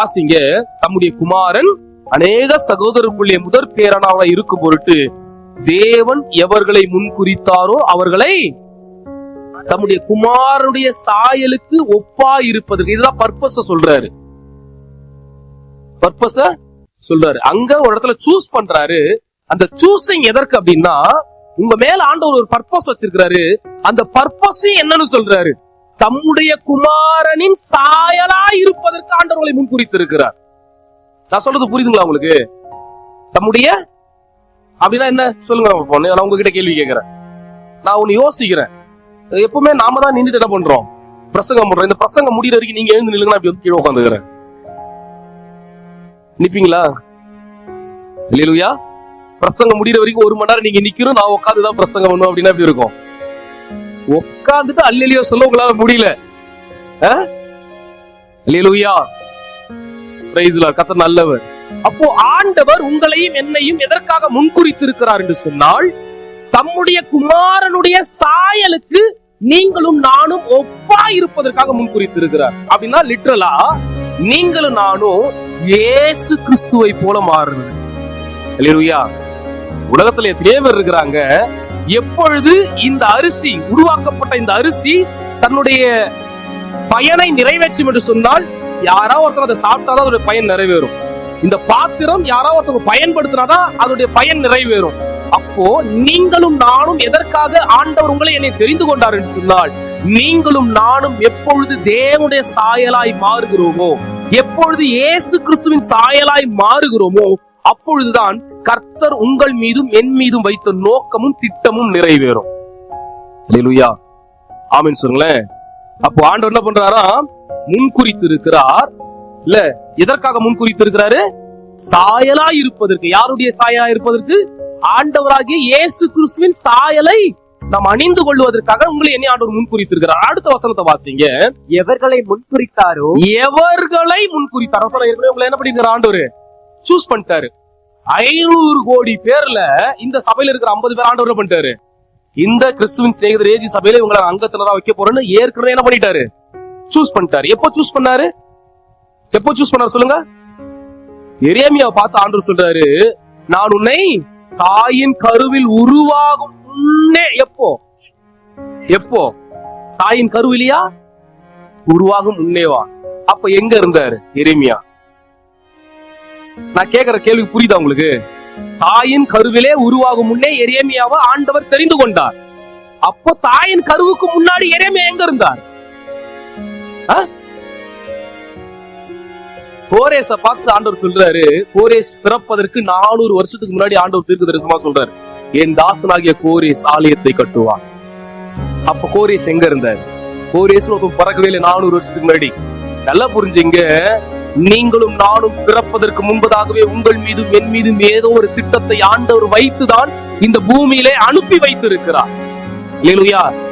வாசிங்க தம்முடைய குமாரன் அநேக சகோதரர்களுடைய முதற் பேரனாக இருக்கும் பொருட்டு தேவன் எவர்களை முன்குறித்தாரோ அவர்களை தம்முடைய குமாரனுடைய சாயலுக்கு ஒப்பா இருப்பதற்கு இதுதான் பர்பஸ சொல்றாரு. பர்பஸ சொல்றாரு. அங்க ஒரு இடத்துல சூஸ் பண்றாரு. அந்த சூஸிங் எதற்கு அப்படின்னா உங்க மேல ஆண்டவர் ஒரு பர்பஸ் வச்சிருக்கிறாரு. அந்த பர்பஸும் என்னன்னு சொல்றாரு. தம்முடைய குமாரனின் சாயலா இருப்பதற்கு ஆண்டவர்களை முன்குறித்திருக்கிறார். நான் சொல்றது புரியுதுங்களா உங்களுக்கு? தம்முடைய? அப்படின்னா என்ன? சொல்லுங்க நான் உங்ககிட்ட கேள்வி கேட்கிறேன். நான் ஒண்ணு யோசிக்கிறேன். எப்பவுமே நாம தான் நின்றுட்டு என்ன பண்றோம்? பிரசங்கம் பண்றோம். இந்த பிரசங்கம் முடியிற வரைக்கும் நீங்க எழுந்து நில்லுங்க நான் கீழே உட்காந்துக்கிறேன். நிப்பீங்களா? இல்லையா பிரசங்கம் முடியிற வரைக்கும் ஒரு மணி நேரம் நீங்க நிக்கிறோம். நான் உட்காந்து தான் பிரசங்கம் பண்ணுவோம் அப்படின்னா எப்படி இருக்கும்? உட்கார்ந்துட்டு அல்லலியோ சொல்ல உங்களால முடியல. அல்லேலூயா. பிரைஸ் கத்த நல்லவர். அப்போ ஆண்டவர் உங்களையும் என்னையும் எதற்காக முன்குறித்திருக்கிறார் என்று சொன்னால் தம்முடைய குமாரனுடைய சாயலுக்கு நீங்களும் நானும் ஒப்பா இருப்பதற்காக முன்குறித்திருக்கிறார். அப்படின்னா லிட்ரலா நீங்களும் நானும் இயேசு கிறிஸ்துவை போல மாறுறது. உலகத்துல எத்தனையோ பேர் இருக்கிறாங்க. எப்பொழுது இந்த அரிசி உருவாக்கப்பட்ட இந்த அரிசி தன்னுடைய பயனை நிறைவேற்றும் என்று சொன்னால் யாரோ ஒருத்தர் அதை சாப்பிட்டாதான் அதோட பயன் நிறைவேறும். இந்த பாத்திரம் யாரோ ஒருத்தர் பயன்படுத்தினாதான் அதோடைய பயன் நிறைவேறும். அப்போ நீங்களும் நானும் எதற்காக ஆண்டவர் உங்களை என்னை தெரிந்து கொண்டார் என்று சொன்னால் நீங்களும் நானும் எப்பொழுது தேவனுடைய சாயலாய் மாறுகிறோமோ எப்பொழுது இயேசு கிறிஸ்துவின் சாயலாய் மாறுகிறோமோ அப்பொழுதுதான் கர்த்தர் உங்கள் மீதும் என் மீதும் வைத்த நோக்கமும் திட்டமும் நிறைவேறும். அல்லேலூயா ஆமென் சொல்லுங்களேன். அப்போ ஆண்டவர் என்ன பண்றாரா? முன்குறித்து இருக்கிறார் இல்ல எதற்காக முன்குறித்து இருக்கிறாரு சாயலா இருப்பதற்கு. யாருடைய சாயலா இருப்பதற்கு? ஆண்டவராகிய இயேசு கிறிஸ்துவின் சாயலை நாம் அணிந்து கொள்வதற்காக உங்களை என்ன ஆண்டவர் முன்குறித்திருக்கிறார். அடுத்த வசனத்தை வாசிங்க. எவர்களை முன்குறித்தாரோ? எவர்களை முன்குறித்தார். சொல்ல ஏற்கனவே உங்களை என்ன பண்ணிருக்கிற ஆண்டவர்? சூஸ் பண்ணிட்டாரு. ஐநூறு கோடி பேர்ல இந்த சபையில இருக்கிற ஐம்பது பேர் ஆண்டவர் பண்ணிட்டாரு? இந்த கிறிஸ்துவின் சேகர் ஏஜி சபையில உங்களை அங்கத்தினரா வைக்க போறேன்னு ஏற்கனவே என்ன பண்ணிட்டாரு? சூஸ் பண்ணிட்டாரு. எப்போ சூஸ் பண்ணாரு? எப்போ சூஸ் பண்ணாரு சொல்லுங்க? எரேமியாவை பார்த்து ஆண்டவர் சொல்றாரு நான் உன்னை தாயின் கருவில் உருவாகும் முன்னே. எப்போ? எப்போ? தாயின் கருவிலியா? உருவாகும் முன்னேவா? அப்ப எங்க இருந்தாரு எரேமியா? நான் கேட்கிற கேள்வி புரியுதா உங்களுக்கு? தாயின் கருவிலே உருவாகும் முன்னே எரேமியாவை ஆண்டவர் தெரிந்து கொண்டார். அப்போ தாயின் கருவுக்கு முன்னாடி எரேமியா எங்க இருந்தார்? கோரேஸ பார்த்து ஆண்டவர் சொல்றாரு கோரேஸ் பிறப்பதற்கு நானூறு வருஷத்துக்கு முன்னாடி ஆண்டவர் தீர்க்க தரிசனமா சொல்றாரு என் தாசனாகிய கோரேஸ் ஆலயத்தை கட்டுவான். அப்ப கோரேஸ் எங்க இருந்தார்? கோரேஸ் ஒருத்தன் பிறக்கவே இல்லை நானூறு வருஷத்துக்கு முன்னாடி. நல்லா புரிஞ்சுங்க நீங்களும் நானும் பிறப்பதற்கு முன்பதாகவே உங்கள் மீதும் என் மீதும் ஏதோ ஒரு திட்டத்தை ஆண்டவர் வைத்துதான் இந்த பூமியிலே அனுப்பி வைத்திருக்கிறார்.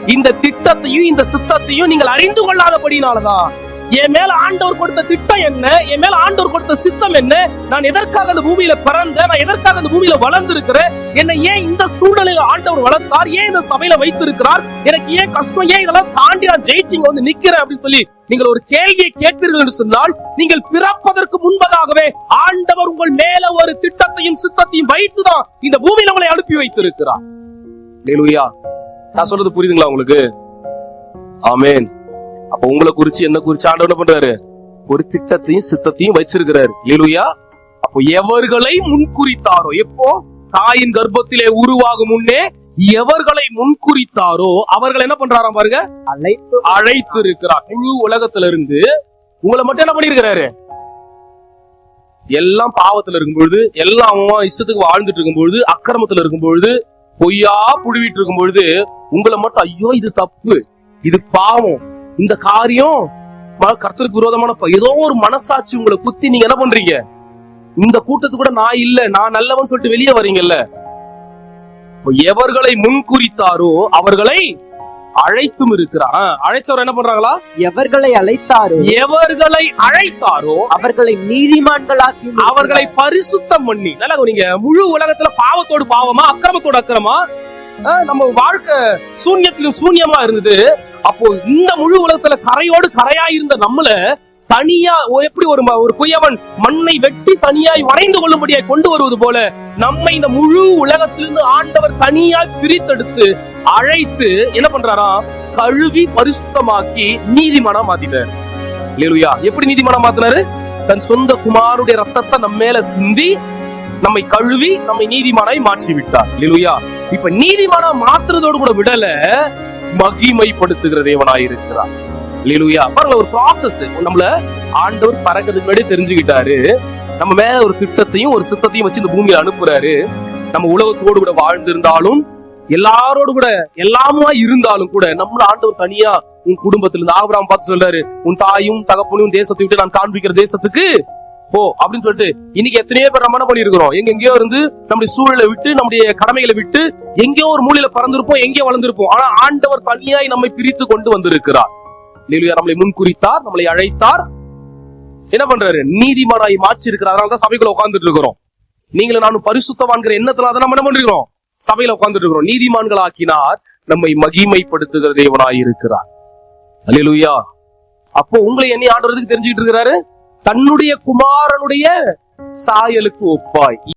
இந்த திட்டத்தையும் இந்த சித்தத்தையும் நீங்கள் அறிந்து கொள்ளாதபடினாலதான் என் மேல ஆண்டவர் கொடுத்த திட்டம் என்ன? என் மேல ஆண்டவர் கொடுத்த சித்தம் என்ன? நான் எதற்காக அந்த பூமியில பிறந்த நான் எதற்காக அந்த பூமியில வளர்ந்திருக்கிறேன்? என்னை ஏன் இந்த சூழ்நிலையில ஆண்டவர் வளர்த்தார்? ஏன் இந்த சபையில வைத்திருக்கிறார்? எனக்கு ஏன் கஷ்டம்? ஏன் இதெல்லாம் தாண்டி நான் ஜெயிச்சிங்க வந்து நிக்கிறேன் அப்படின்னு சொல்லி நீங்கள் ஒரு கேள்வியை கேட்பீர்கள் என்று சொன்னால் நீங்கள் பிறப்பதற்கு முன்பதாகவே ஆண்டவர் உங்கள் மேல ஒரு திட்டத்தையும் சித்தத்தையும் வைத்துதான் இந்த பூமியில உங்களை அனுப்பி வைத்திருக்கிறார். நான் சொல்றது புரியுதுங்களா உங்களுக்கு? ஆமேன் அப்ப உங்களை குறிச்சு என்ன குறிச்சு ஆண்டவர் என்ன பண்றாரு? ஒரு திட்டத்தையும் சித்தத்தையும் வச்சிருக்கிறாரு. ஹalleluya. அப்போ எவர்களை முன்குறித்தாரோ எப்போ? தாயின் கர்ப்பத்திலே உருவாகும் முன்னே எவர்களை முன்குறித்தாரோ அவர்கள் என்ன பண்றாராம் பாருங்க? அழைத்து அழைத்து இருக்கிறார் முழு உலகத்துல இருந்து உங்களை மட்டும் என்ன பண்ணிருக்கிறாரு? எல்லாம் பாவத்துல இருக்கும் பொழுது எல்லாம் இஷ்டத்துக்கு வாழ்ந்துட்டு இருக்கும் பொழுது அக்கிரமத்துல இருக்கும் பொழுது பொய்யா புழுவிட்டு இருக்கும் பொழுது உங்களை மட்டும் ஐயோ இது தப்பு. இது பாவம். இந்த காரியம் கர்த்தருக்கு விரோதமான ஏதோ ஒரு மனசாட்சி உங்களை குத்தி நீங்க என்ன பண்றீங்க? இந்த கூட்டத்துக்கு கூட நான் இல்ல நான் நல்லவன் சொல்லிட்டு வெளியே வரீங்கல்ல எவர்களை முன்குறித்தாரோ அவர்களை அழைத்தும் இருக்கிறார். ஆ, அழைச்சவர் என்ன பண்றாங்களா? எவர்களை அழைத்தாரோ எவர்களை அழைத்தாரோ அவர்களை நீதிமான்களாக்கி அவர்களை பரிசுத்தம் பண்ணி நல்லா நீங்க முழு உலகத்துல பாவத்தோடு பாவமா அக்கிரமத்தோடு அக்கிரமா நம்ம வாழ்க்கை சூன்யத்திலும் சூன்யமா இருந்தது. அப்போ இந்த முழு உலகத்துல கரையோடு கரையா இருந்த நம்மள தனியா எப்படி ஒரு ஒரு குயவன் மண்ணை வெட்டி தனியாய் வரைந்து கொள்ளும்படியாய் கொண்டு வருவது போல நம்மை இந்த முழு உலகத்திலிருந்து ஆண்டவர் தனியாய் பிரித்தெடுத்து அழைத்து என்ன பண்றாராம் கழுவி பரிசுத்தமாக்கி நீதிமானா மாத்திட்டார். லேலுயா எப்படி நீதிமானா மாத்தினாரு? தன் சொந்த குமாருடைய ரத்தத்தை நம்ம மேல சிந்தி நம்மை கழுவி நம்மை நீதிமானாய் மாற்றி விட்டார் லேலுயா இப்ப நீதிமானா மாத்துறதோடு கூட விடல மகிமைப்படுத்துகிற தேவனாயிருக்கிறார். லீலுயா பாருங்க ஒரு ப்ராசஸ் நம்மள ஆண்டவர் பறக்கிறதுக்கு முன்னாடி தெரிஞ்சுக்கிட்டாரு. நம்ம மேல ஒரு திட்டத்தையும் ஒரு சித்தத்தையும் வச்சு இந்த பூமியில அனுப்புறாரு. நம்ம உலகத்தோடு கூட வாழ்ந்திருந்தாலும் எல்லாரோடு கூட எல்லாமா இருந்தாலும் கூட நம்மள ஆண்டவர் தனியா உன் குடும்பத்துல இருந்து ஆபிரகாம் பார்த்து சொல்றாரு உன் தாயும் தகப்பனையும் தேசத்தை விட்டு நான் காண்பிக்கிற தேசத்துக்கு போ அப்படின்னு சொல்லிட்டு இன்னைக்கு எத்தனையோ பேர் நம்ம என்ன பண்ணிருக்கிறோம் எங்க எங்கேயோ இருந்து நம்முடைய சூழலை விட்டு நம்முடைய கடமைகளை விட்டு எங்கேயோ ஒரு மூலையில பறந்திருப்போம் எங்கேயோ வளர்ந்திருப்போம். ஆனா ஆண்டவர் தனியாய் நம்மை பிரித்து கொண்டு வந்திருக்கிறார். லீலுயா நம்மளை முன்குறித்தார் நம்மளை அழைத்தார். என்ன பண்றாரு? நீதிமானாய் மாற்றி இருக்கிறார் அதனாலதான் சபைக்குள்ள உட்கார்ந்துட்டு இருக்கிறோம். நீங்களும் நானும் பரிசுத்தவான்கிற எண்ணத்துல அதை நம்ம என்ன பண்றோம் சபையில உட்கார்ந்துட்டு இருக்கிறோம். நீதிமான்கள் ஆக்கினார் நம்மை மகிமைப்படுத்துகிற தேவனாய் இருக்கிறார் அல்லேலூயா அப்போ உங்களை என்ன ஆடுறதுக்கு தெரிஞ்சுக்கிட்டு இருக்கிறாரு? தன்னுடைய குமாரனுடைய சாயலுக்கு ஒப்பாய்.